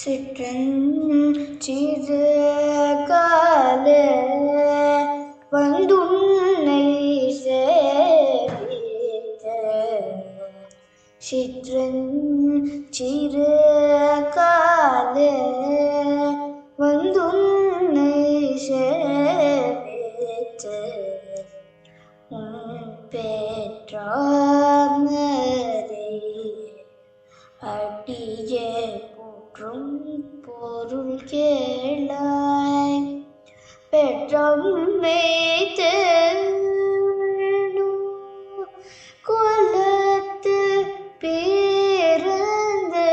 சிற்றஞ்சிறு கால வந்துன்னை சேவித்த சிற்றஞ்சிறு கால வந்துன்னை சேவித்த உன் பெற்றாமரை அடியே போற்றும் பொருள் கேளாய். பெற்றம் தேனும் குலத்து பிறந்து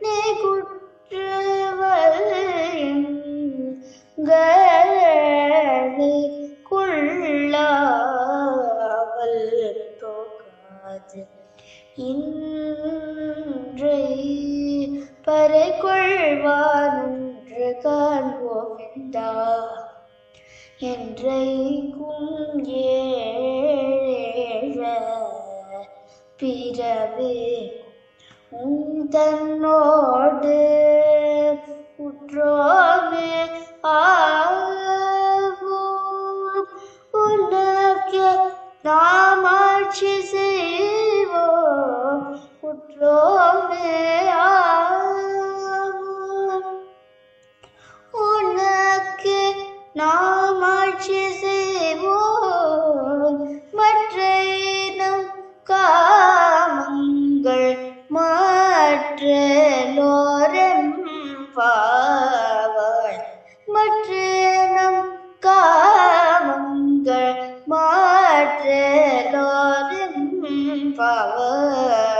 நீ குற்றவன் கொள்ளாமல் போகாது இன்றை பறை கொள்வானொன்று காண்போமெந்தா என்றைக்கும் ஏழ பிறவே உன் தன்னோடு குற்றோமே ஆவோம் உனக்கு நாம் ஆட்சி செய்வோம். குற்றோமே நாம் ஆட்சி செய்வோம். மற்ற நம் காமங்கள் மாற்றலோரம் பாவாய் மற்ற நம் காமங்கள் மாற்றலோரம் பாவாய்